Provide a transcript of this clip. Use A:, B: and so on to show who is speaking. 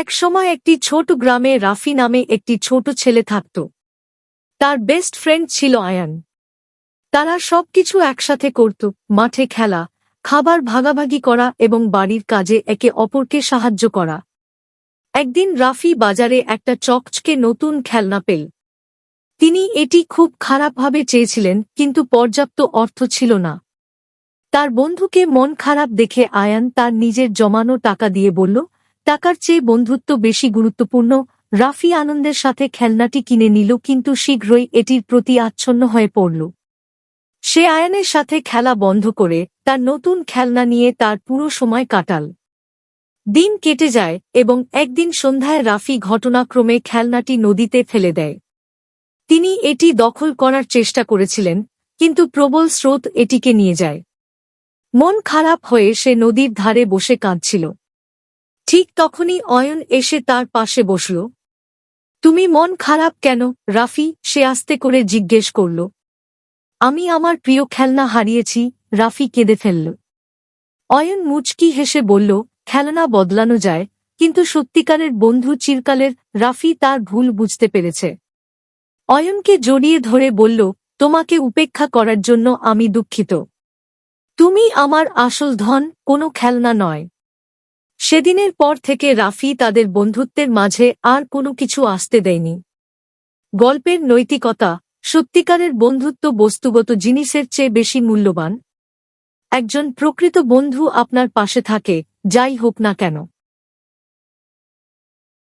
A: এক সময় একটি ছোট গ্রামে রাফি নামে একটি ছোট ছেলে থাকত। তার বেস্ট ফ্রেন্ড ছিল আয়ান। তারা সবকিছু একসাথে করত, মাঠে খেলা, খাবার ভাগাভাগি করা এবং বাড়ির কাজে একে অপরকে সাহায্য করা। একদিন রাফি বাজারে একটা চকচকে নতুন খেলনা পেল। তিনি এটি খুব খারাপভাবে চেয়েছিলেন, কিন্তু পর্যাপ্ত অর্থ ছিল না। তার বন্ধুকে মন খারাপ দেখে আয়ান তার নিজের জমানো টাকা দিয়ে বলল টাকার চেয়ে বন্ধুত্ব বেশি গুরুত্বপূর্ণ। রাফি আনন্দের সাথে খেলনাটি কিনে নিল কিন্তু শীঘ্রই এটির প্রতি আচ্ছন্ন হয়ে পড়ল। সে আয়ানের সাথে খেলা বন্ধ করে তার নতুন খেলনা নিয়ে তার পুরো সময় কাটাল। দিন কেটে যায় এবং একদিন সন্ধ্যায় রাফি ঘটনাক্রমে খেলনাটি নদীতে ফেলে দেয়। তিনি এটি দখল করার চেষ্টা করেছিলেন, কিন্তু প্রবল স্রোত এটিকে নিয়ে যায়। মন খারাপ হয়ে সে নদীর ধারে বসে কাঁদছিল। ঠিক তখনই অয়ন এসে তার পাশে বসল। তুমি মন খারাপ কেন, রাফি? সে আস্তে করে জিজ্ঞেস করল। আমি আমার প্রিয় খেলনা হারিয়েছি, রাফি কেঁদে ফেলল। অয়ন মুচকি হেসে বলল, খেলনা বদলানো যায়, কিন্তু সত্যিকারের বন্ধু চিরকালের, রাফি তার ভুল বুঝতে পেরেছে। অয়নকে জড়িয়ে ধরে বলল, তোমাকে উপেক্ষা করার জন্য আমি দুঃখিত। তুমি আমার আসল ধন, কোনো খেলনা নয়। সেদিনের পর থেকে রাফি তাদের বন্ধুত্বের মাঝে আর কোনো কিছু আসতে দেয়নি। গল্পের নৈতিকতা, সত্যিকারের বন্ধুত্ব বস্তুগত জিনিসের চেয়ে বেশি মূল্যবান। একজন প্রকৃত বন্ধু আপনার পাশে থাকে, যাই হোক না কেন।